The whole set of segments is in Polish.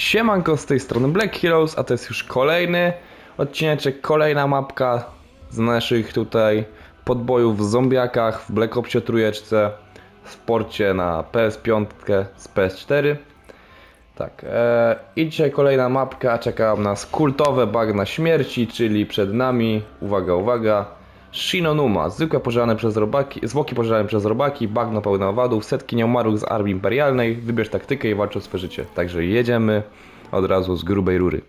Siemanko z tej strony Black Heroes, a to jest już kolejny odcineczek, kolejna mapka z naszych tutaj podbojów w zombiakach, w Black Opsie trójeczce, w sporcie na PS5 z PS4. Tak, e, i dzisiaj kolejna mapka, czeka nas kultowe bagna śmierci, czyli przed nami, uwaga, uwaga, Shinonuma, zwykłe pożerane przez robaki, zwłoki pożerane przez robaki, bagno pełne owadów, setki nieumarłych z armii imperialnej, wybierz taktykę i walcz o życie. Także jedziemy od razu z grubej rury.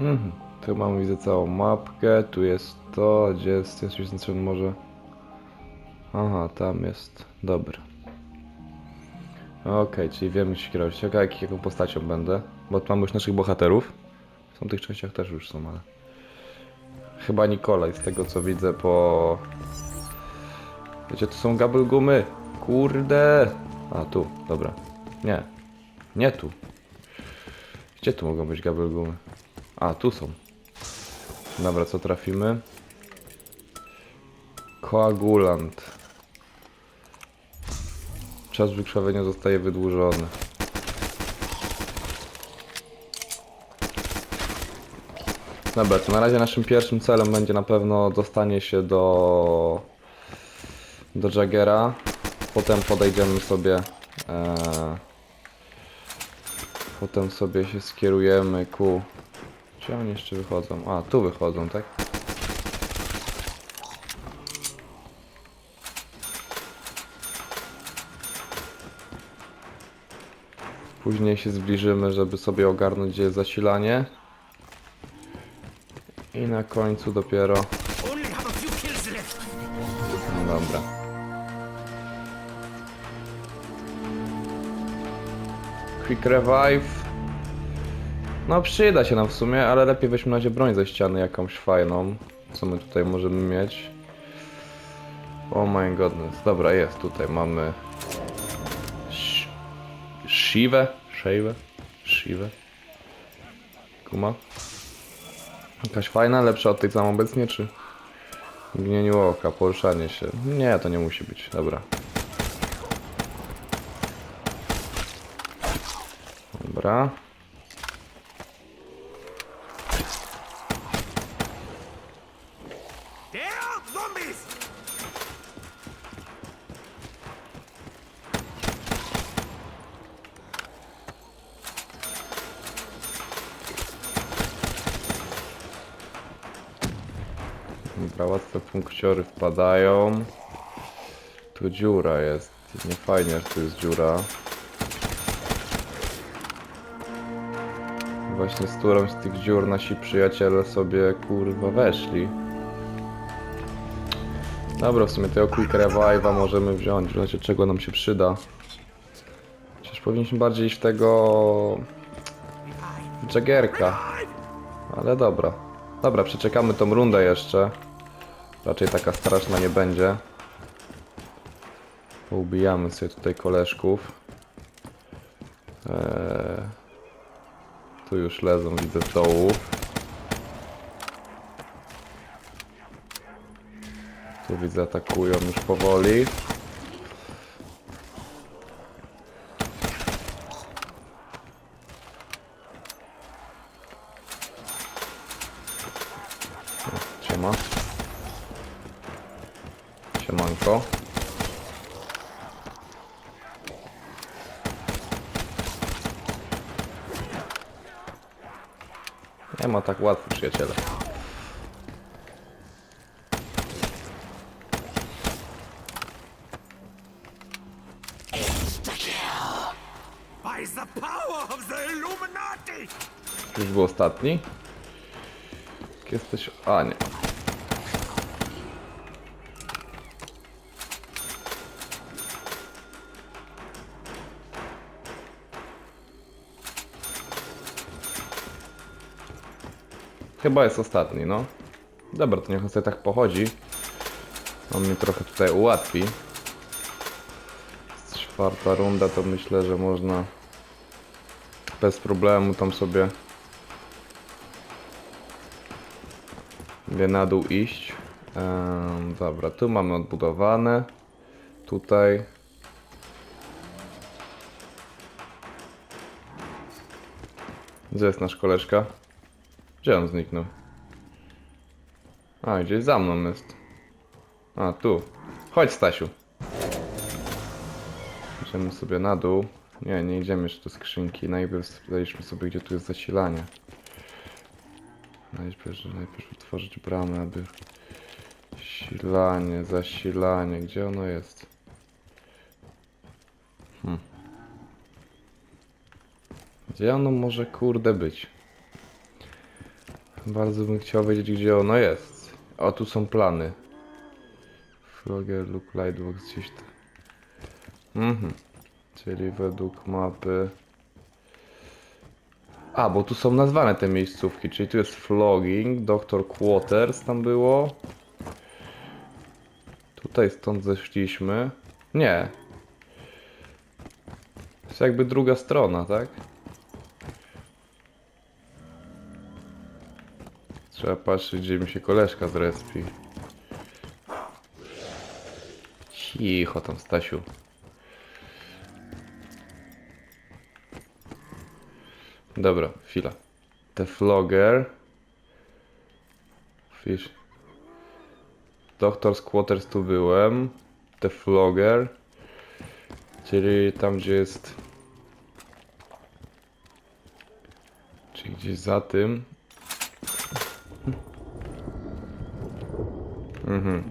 Mhm. Tu mam widzę całą mapkę, tu jest to, gdzie jest, jest już znaczy może... Aha, tam jest, dobra. Okej, czyli wiemy się kierować. Ciekawe jak, jaką postacią będę, bo tu mamy już naszych bohaterów. W są tych częściach też już są, ale... Chyba Nikolaj, z tego co widzę po... Wiecie, to są gabelgumy. Kurde! A, tu, dobra. Nie. Nie tu. Gdzie tu mogą być gabelgumy? A, tu są. Dobra, co trafimy? Koagulant. Czas wykrwawienia zostaje wydłużony. Dobra, to na razie naszym pierwszym celem będzie na pewno dostanie się do do Jagera. Potem podejdziemy sobie e, potem sobie się skierujemy ku gdzie oni jeszcze wychodzą? A, tu wychodzą, tak? Później się zbliżymy, żeby sobie ogarnąć, gdzie jest zasilanie. I na końcu dopiero... No dobra. Quick revive. No przyda się nam w sumie, ale lepiej weźmy na razie broń ze ściany jakąś fajną. Co my tutaj możemy mieć? Oh my godness. Dobra, jest tutaj. Mamy... Shivę? Shivę? Shivę? Kuma? Jakaś fajna, lepsza od tej co mam obecnie, czy? Mgnieniu oka, poruszanie się. Nie, to nie musi być. Dobra. Dobra. Dobra, łatwe punkciory wpadają. Tu dziura jest. Nie fajnie, że tu jest dziura. Właśnie z którąś z tych dziur nasi przyjaciele sobie kurwa weszli. Dobra, w sumie tego Quick Revive'a możemy wziąć, w razie czego nam się przyda. Przecież powinniśmy bardziej iść w tego... Jaggerka. Ale dobra. Dobra, przeczekamy tą rundę jeszcze. Raczej taka straszna nie będzie. Poubijamy sobie tutaj koleżków. Eee, tu już lezą, widzę z Tu widzę atakują już powoli. Siema. Siemanko. Nie ma tak łatwo, przyjaciele. By the power of the Illuminati! Już był ostatni. Jesteś... A, nie. Chyba jest ostatni, no. Dobra, to niech on sobie tak pochodzi. On mi trochę tutaj ułatwi. Czwarta runda, to myślę, że można bez problemu tam sobie wie na dół iść. Em, dobra, tu mamy odbudowane. Tutaj. Gdzie jest nasz koleżka? Gdzie on zniknął? A, gdzieś za mną jest. A, tu. Chodź, Stasiu. Idziemy sobie na dół. Nie, nie idziemy jeszcze do skrzynki. Najpierw sprawdzaliśmy sobie, gdzie tu jest zasilanie. Najpierw, najpierw otworzyć bramę, aby... Zasilanie, zasilanie. Gdzie ono jest? Hmm. Gdzie ono może kurde być? Bardzo bym chciał wiedzieć, gdzie ono jest. O, tu są plany. Flogger, look, lightbox, gdzieś tu. Mhm. Czyli według mapy... A, bo tu są nazwane te miejscówki, czyli tu jest Flogging, Dr. Quarters tam było. Tutaj stąd zeszliśmy. Nie. To jest jakby druga strona, tak? Trzeba patrzeć, gdzie mi się koleżka zrespi. Cicho tam, Stasiu. Dobra, chwila. The Flogger. Fish. Doctor's Quarters tu byłem. The Flogger. Czyli tam, gdzie jest... Czyli gdzieś za tym. Mhm.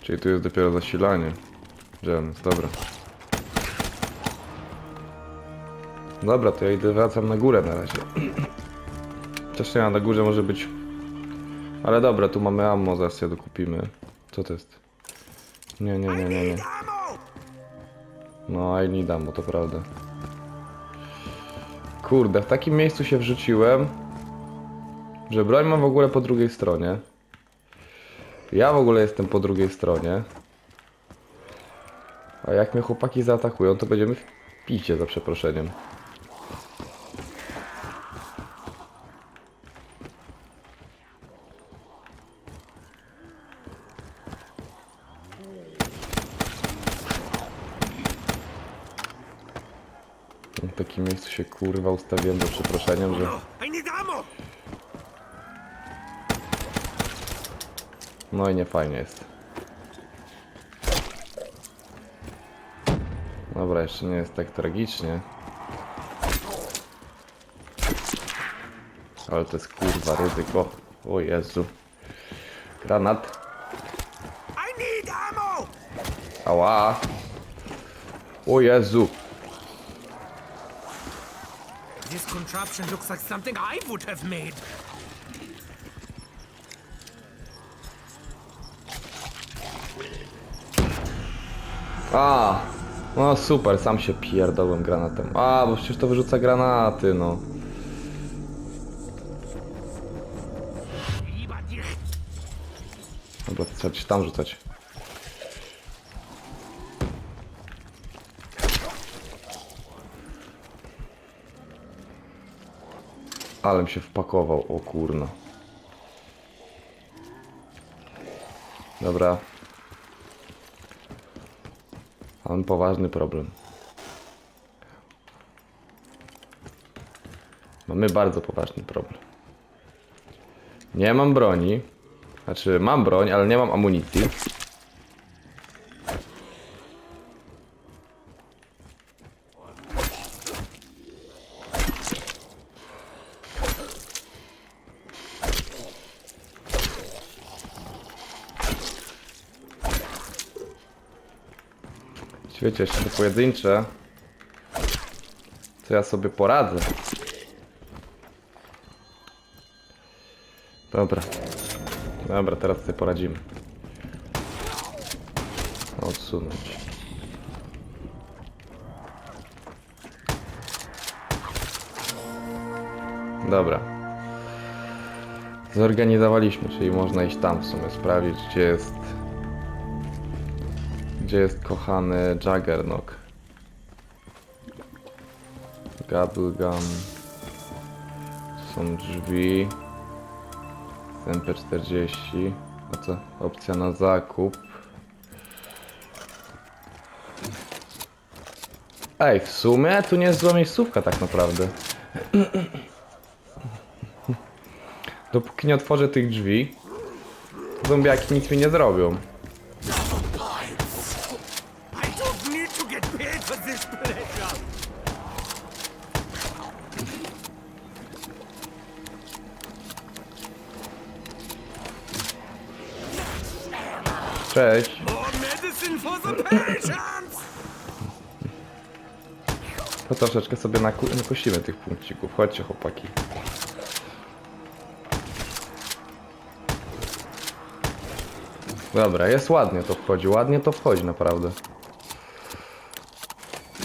Czyli tu jest dopiero zasilanie. James, dobra. Dobra, to ja idę, wracam na górę na razie. Chociaż nie, na górze może być... Ale dobra, tu mamy ammo, zaraz sobie dokupimy. Co to jest? Nie, nie, nie, nie, nie. No, I need ammo, to prawda. Kurde, w takim miejscu się wrzuciłem, że broń mam w ogóle po drugiej stronie. Ja w ogóle jestem po drugiej stronie. A jak mnie chłopaki zaatakują, to będziemy w za przeproszeniem. W takim miejscu się kurwa ustawiłem za przeproszeniem, że... No, I nie fajnie jest. Dobra, jeszcze nie jest tak tragicznie. Ale to jest kurwa ryzyko. O Jezu. Granat. Ała. O Jezu. Contraption looks like something I would have made. A. No super, sam się pierdolłem granatem. A, bo przecież to wyrzuca granaty, no. Dobra, trzeba ci tam rzucać. Ale mi się wpakował, o kurno. Dobra. Mam poważny problem. Mamy bardzo poważny problem. Nie mam broni. Znaczy, mam broń, ale nie mam amunicji. Wiecie, jeszcze pojedyncze, to ja sobie poradzę. Dobra. Dobra, teraz sobie poradzimy. Odsunąć. Dobra. Zorganizowaliśmy, czyli można iść tam w sumie, sprawdzić gdzie jest... Gdzie jest kochany Juggernog. Bubblegum. Są drzwi. SMP40. A co? Opcja na zakup. Ej, w sumie tu nie jest zła miejscówka tak naprawdę. Dopóki nie otworzę tych drzwi, zombiaki nic mi nie zrobią. Cześć. To troszeczkę sobie nakosimy tych punkcików. Chodźcie chłopaki. Dobra, jest ładnie to wchodzi. Ładnie to wchodzi naprawdę.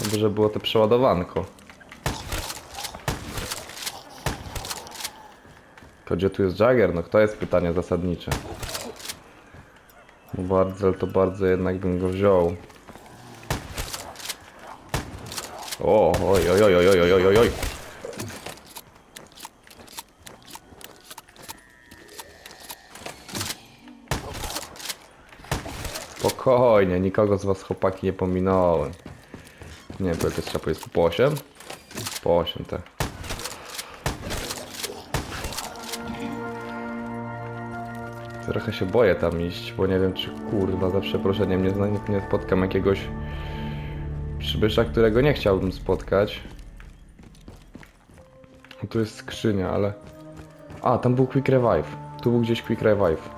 Dobrze było to przeładowanko. To gdzie tu jest Jagger? No to jest pytanie zasadnicze. Bo Bardzo, to bardzo jednak bym go wziął. O, oj, oj, oj, oj, oj, oj, oj, oj. Spokojnie, nikogo z was chłopaki nie pominąłem. Nie to jest trzeba powiedzieć po 8? Po 8, tak. Trochę się boję tam iść, bo nie wiem czy kurwa za przeproszeniem nie, nie spotkam jakiegoś przybysza, którego nie chciałbym spotkać. Tu jest skrzynia, ale... A, tam był Quick Revive. Tu był gdzieś Quick Revive.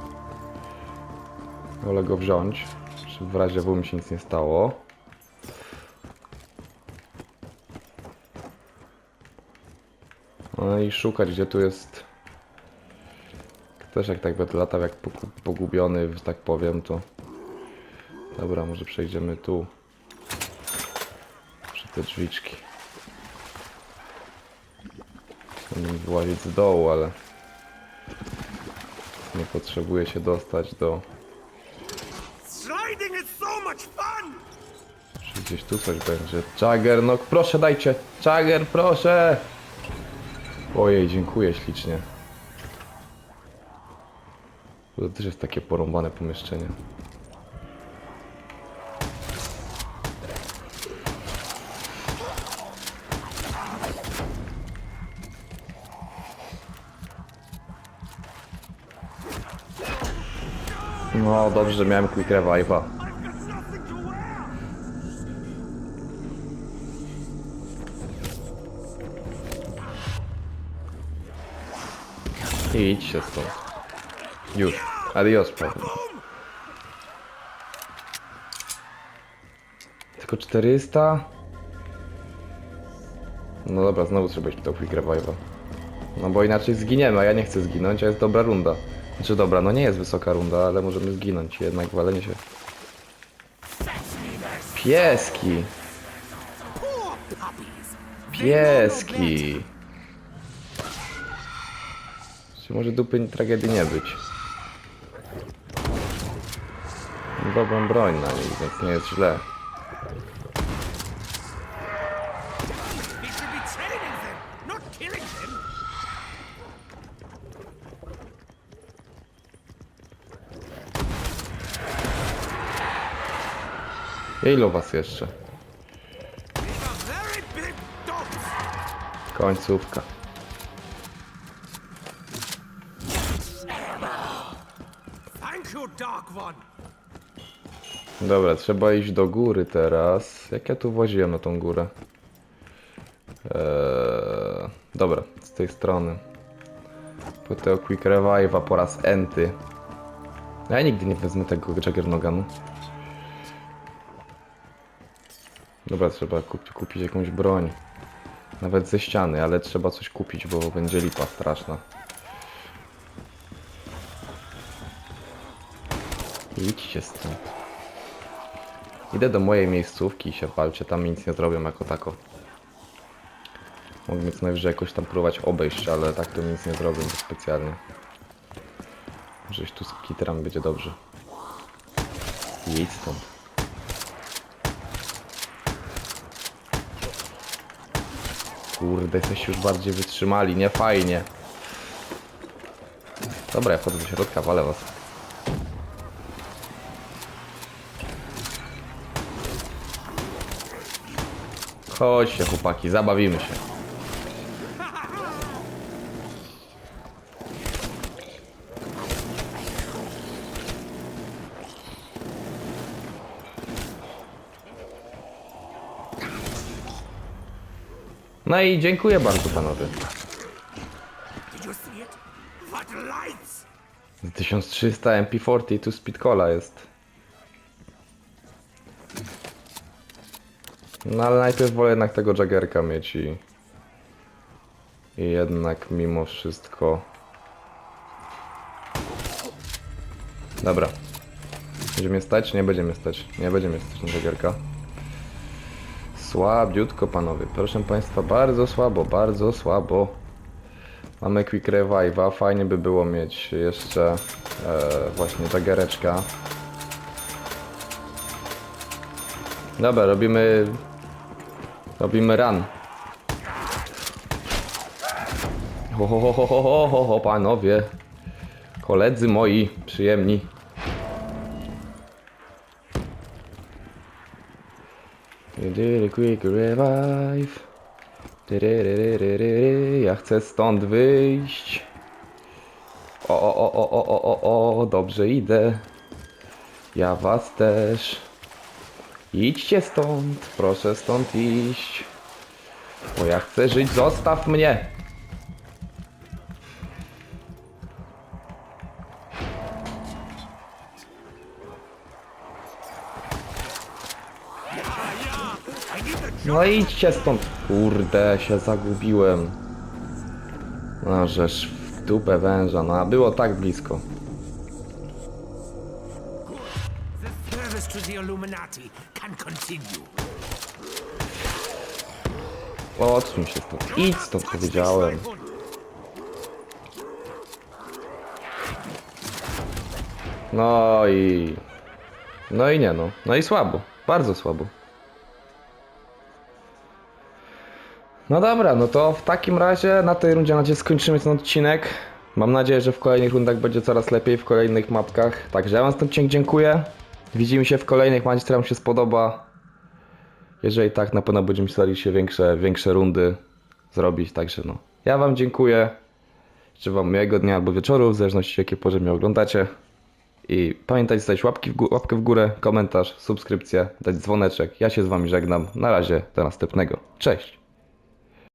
Wolę go wziąć, żeby w razie W mi się nic nie stało. No i szukać, gdzie tu jest... Też jak tak będę latał jak pogu- pogubiony, tak powiem, to... Dobra, może przejdziemy tu. Przy te drzwiczki. Będę mi wyłazić z dołu, ale... Nie potrzebuję się dostać do... Czy gdzieś tu coś będzie? Jagger, no proszę dajcie! Jagger, proszę! Ojej, dziękuję ślicznie. To też jest takie porąbane pomieszczenie. No dobrze, że miałem quick revive'a. Idź się stąd. Już. Adios, prawda. Tylko 400? No dobra, znowu trzeba iść po Quick Revive'a. No bo inaczej zginiemy, a ja nie chcę zginąć, a jest dobra runda. Znaczy dobra, no nie jest wysoka runda, ale możemy zginąć. Jednak walenie się... Pieski! Pieski! Czy może dupy tragedii nie być? dobrą broń na nich, więc nie jest źle. Ilu was jeszcze? Końcówka. Dark One. Dobra, trzeba iść do góry teraz. Jak ja tu woziłem na tą górę? Eee, dobra, z tej strony. Tego Quick Revive'a po raz enty. Ja nigdy nie wezmę tego Jaggernoganu. Dobra, trzeba kup kupić jakąś broń. Nawet ze ściany, ale trzeba coś kupić, bo będzie lipa straszna. Idźcie stąd. Idę do mojej miejscówki i się walczę, tam nic nie zrobią jako tako. Mogę co najwyżej jakoś tam próbować obejść, ale tak to nic nie zrobią specjalnie. Żeś tu z kiterami będzie dobrze. Jedź stąd. Kurde, jesteście już bardziej wytrzymali, nie fajnie. Dobra, ja wchodzę do środka, walę was. Chodźcie chłopaki, zabawimy się. No i dziękuję bardzo panowie. Did you see it? What lights! 1300 MP40 tu Speedcola jest. No ale najpierw wolę jednak tego Jaggerka mieć i... I jednak mimo wszystko... Dobra. Będzie mnie stać? Nie będzie mnie stać. Nie będzie mnie stać na Jaggerka. Słabiutko panowie. Proszę państwa, bardzo słabo, bardzo słabo. Mamy Quick Revive'a, fajnie by było mieć jeszcze e, właśnie Jaggereczka. Dobra, robimy... Robimy run. Ho, ho, ho, ho, ho, ho, ho, panowie. Koledzy moi, przyjemni. Quick revive. Ja chcę stąd wyjść. O, o, o, o, o, o, o, dobrze idę. Ja was też. Idźcie stąd, proszę stąd iść. Bo ja chcę żyć, zostaw mnie. No idźcie stąd. Kurde, się zagubiłem. No żeż w dupę węża, no a było tak blisko. To the Illuminati can continue. Odsuń się stąd. Idź stąd, powiedziałem. No i... No i nie no. No i słabo. Bardzo słabo. No dobra, no to w takim razie na tej rundzie na razie skończymy ten odcinek. Mam nadzieję, że w kolejnych rundach będzie coraz lepiej, w kolejnych mapkach. Także ja wam odcinek dziękuję. Widzimy się w kolejnych, mam nadzieję, się spodoba. Jeżeli tak, na pewno będziemy starali się większe, większe rundy zrobić. Także no, ja wam dziękuję. Życzę wam miłego dnia albo wieczoru, w zależności jakie porze mnie oglądacie. I pamiętajcie zostawić łapki w łapkę w górę, komentarz, subskrypcję, dać dzwoneczek. Ja się z wami żegnam. Na razie, do następnego. Cześć!